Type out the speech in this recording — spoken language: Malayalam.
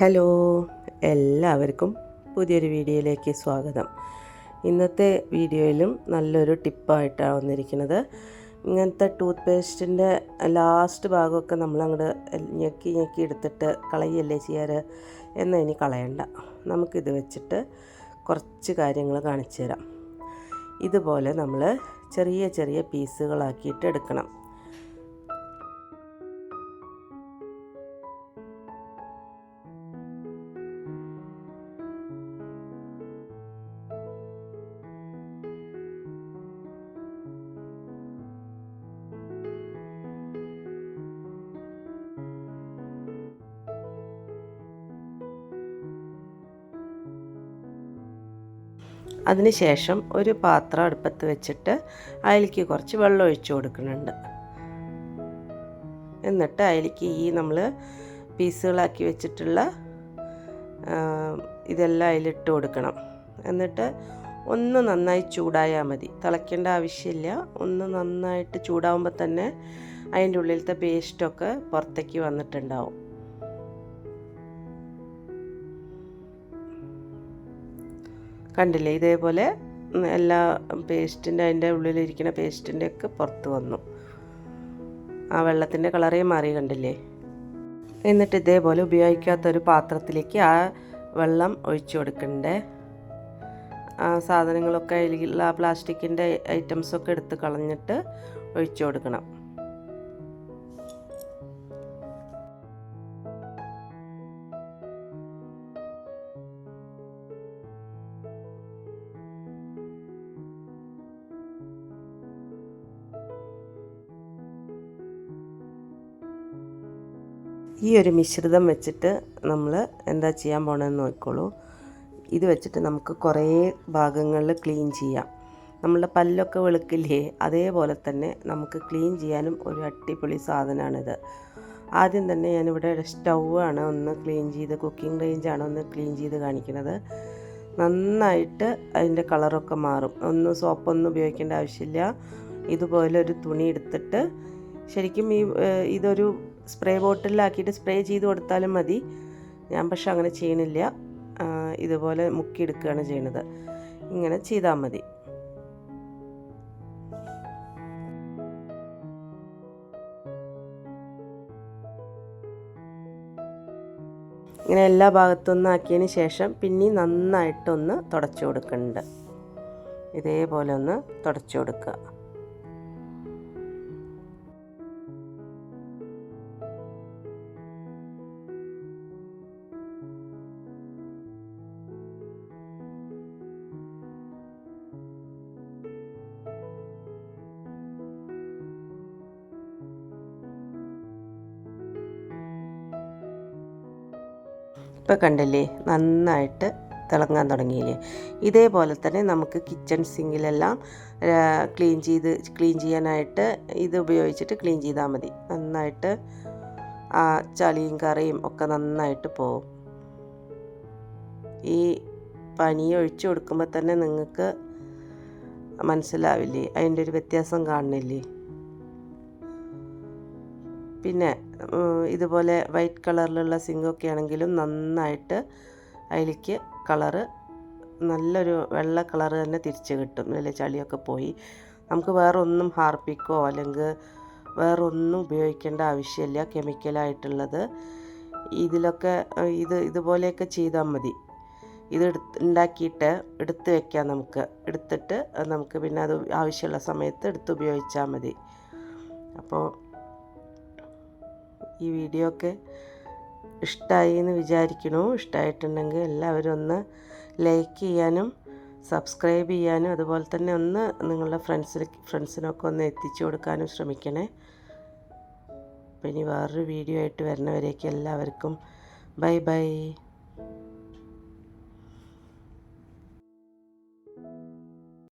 ഹലോ എല്ലാവർക്കും പുതിയൊരു വീഡിയോയിലേക്ക് സ്വാഗതം. ഇന്നത്തെ വീഡിയോയിലും നല്ലൊരു ടിപ്പായിട്ടാണ് വന്നിരിക്കുന്നത്. ഇങ്ങനത്തെ ടൂത്ത് പേസ്റ്റിന്റെ ലാസ്റ്റ് ഭാഗമൊക്കെ നമ്മൾ അങ്ങോട്ട് ഞെക്കി ഞെക്കി എടുത്തിട്ട് കളയല്ലേ ചെയ്യാറ്? എന്നാൽ ഇനി കളയണ്ട. നമുക്കിത് വെച്ചിട്ട് കുറച്ച് കാര്യങ്ങൾ കാണിച്ചു തരാം ഇതുപോലെ നമ്മൾ ചെറിയ ചെറിയ പീസുകളാക്കിയിട്ട് എടുക്കണം. അതിനുശേഷം ഒരു പാത്രം അടുപ്പത്ത് വെച്ചിട്ട് അതിലേക്ക് കുറച്ച് വെള്ളം ഒഴിച്ചു കൊടുക്കുന്നുണ്ട്. എന്നിട്ട് അതിലേക്ക് ഈ നമ്മൾ പീസുകളാക്കി വെച്ചിട്ടുള്ള ഇതെല്ലാം അതിലിട്ട് കൊടുക്കണം. എന്നിട്ട് ഒന്ന് നന്നായി ചൂടായാൽ മതി. തിളയ്ക്കേണ്ട ആവശ്യമില്ല. ഒന്ന് നന്നായിട്ട് ചൂടാവുമ്പോൾ തന്നെ അതിന്റെ ഉള്ളിലത്തെ പേസ്റ്റൊക്കെ പുറത്തേക്ക് വന്നിട്ടുണ്ടാവും. കണ്ടില്ലേ? ഇതേപോലെ എല്ലാ പേസ്റ്റിന്റെ അതിന്റെ ഉള്ളിലിരിക്കുന്ന പേസ്റ്റിന്റെ ഒക്കെ പുറത്ത് വന്നു. ആ വെള്ളത്തിന്റെ കളറേ മാറി കണ്ടില്ലേ? എന്നിട്ട് ഇതേപോലെ ഉപയോഗിക്കാത്തൊരു പാത്രത്തിലേക്ക് ആ വെള്ളം ഒഴിച്ചു കൊടുക്കണ്ടേ? ആ സാധനങ്ങളൊക്കെ അതിലുള്ള പ്ലാസ്റ്റിക്കിന്റെ ഐറ്റംസൊക്കെ എടുത്ത് കളഞ്ഞിട്ട് ഒഴിച്ചു കൊടുക്കണം. ഈ ഒരു മിശ്രിതം വെച്ചിട്ട് നമ്മൾ എന്താ ചെയ്യാൻ പോകണമെന്ന് നോക്കിക്കോളൂ. ഇത് വെച്ചിട്ട് നമുക്ക് കുറേ ഭാഗങ്ങളിൽ ക്ലീൻ ചെയ്യാം. നമ്മളുടെ പല്ലൊക്കെ വെളുക്കില്ലേ അതേപോലെ തന്നെ നമുക്ക് ക്ലീൻ ചെയ്യാനും ഒരു അടിപൊളി സാധനമാണിത് ആദ്യം തന്നെ ഞാനിവിടെ സ്റ്റൗവാണ് ഒന്ന് ക്ലീൻ ചെയ്ത് കുക്കിംഗ് റേഞ്ചാണ് ഒന്ന് ക്ലീൻ ചെയ്ത് കാണിക്കുന്നത് നന്നായിട്ട് അതിന്റെ കളറൊക്കെ മാറും. ഒന്നും സോപ്പൊന്നും ഉപയോഗിക്കേണ്ട ആവശ്യമില്ല. ഇതുപോലെ ഒരു തുണി എടുത്തിട്ട് ശരിക്കും ഈ ഇതൊരു സ്പ്രേ ബോട്ടിലാക്കിയിട്ട് സ്പ്രേ ചെയ്ത് കൊടുത്താലും മതി. ഞാൻ പക്ഷെ അങ്ങനെ ചെയ്യണില്ല. ഇതുപോലെ മുക്കിയെടുക്കുകയാണ് ചെയ്യണത്. ഇങ്ങനെ ചെയ്താൽ മതി. ഇങ്ങനെ എല്ലാ ഭാഗത്തൊന്നും ആക്കിയതിന് ശേഷം പിന്നെ നന്നായിട്ടൊന്ന് തുടച്ചു കൊടുക്കുന്നുണ്ട് ഇതേപോലെ ഒന്ന് തുടച്ചു കൊടുക്കുക. ഇപ്പോൾ കണ്ടില്ലേ? നന്നായിട്ട് തിളങ്ങാൻ തുടങ്ങിയില്ലേ? ഇതേപോലെ തന്നെ നമുക്ക് കിച്ചൺ സിങ്കിലെല്ലാം ക്ലീൻ ചെയ്ത് ക്ലീൻ ചെയ്യാനായിട്ട് ഇത് ഉപയോഗിച്ചിട്ട് ക്ലീൻ ചെയ്താൽ മതി. നന്നായിട്ട് ആ ചളിയും കറിയും ഒക്കെ നന്നായിട്ട് പോവും. ഈ പനി ഒഴിച്ചു കൊടുക്കുമ്പോൾ തന്നെ നിങ്ങൾക്ക് മനസ്സിലാവില്ലേ? അതിന്റെ ഒരു വ്യത്യാസം കാണുന്നില്ലേ? പിന്നെ ഇതുപോലെ വൈറ്റ് കളറിലുള്ള സിങ്കൊക്കെ ആണെങ്കിലും നന്നായിട്ട് അതിലേക്ക് കളറ് നല്ലൊരു വെള്ള കളർ തന്നെ തിരിച്ച് കിട്ടും. നല്ല ചളിയൊക്കെ പോയി. നമുക്ക് വേറെ ഒന്നും ഹാർപ്പിക്കോ അല്ലെങ്കിൽ വേറെ ഒന്നും ഉപയോഗിക്കേണ്ട ആവശ്യമില്ല. കെമിക്കലായിട്ടുള്ളത് ഇതിലൊക്കെ ഇത് ഇതുപോലെയൊക്കെ ചെയ്താൽ മതി. ഇത് എടുത്ത് ഉണ്ടാക്കിയിട്ട് എടുത്ത് വെക്കാം നമുക്ക്. എടുത്തിട്ട് നമുക്ക് പിന്നെ അത് ആവശ്യമുള്ള സമയത്ത് എടുത്ത് ഉപയോഗിച്ചാൽ മതി. അപ്പോൾ ഈ വീഡിയോ ഒക്കെ ഇഷ്ടമായി എന്ന് വിചാരിക്കണു. ഇഷ്ടമായിട്ടുണ്ടെങ്കിൽ എല്ലാവരും ഒന്ന് ലൈക്ക് ചെയ്യാനും സബ്സ്ക്രൈബ് ചെയ്യാനും അതുപോലെ തന്നെ ഒന്ന് നിങ്ങളുടെ ഫ്രണ്ട്സിൽ ഫ്രണ്ട്സിനൊക്കെ ഒന്ന് എത്തിച്ചു കൊടുക്കാനും ശ്രമിക്കണേ. അപ്പം ഇനി വേറൊരു വീഡിയോ ആയിട്ട് വരുന്നവരേക്ക് എല്ലാവർക്കും ബൈ ബൈ.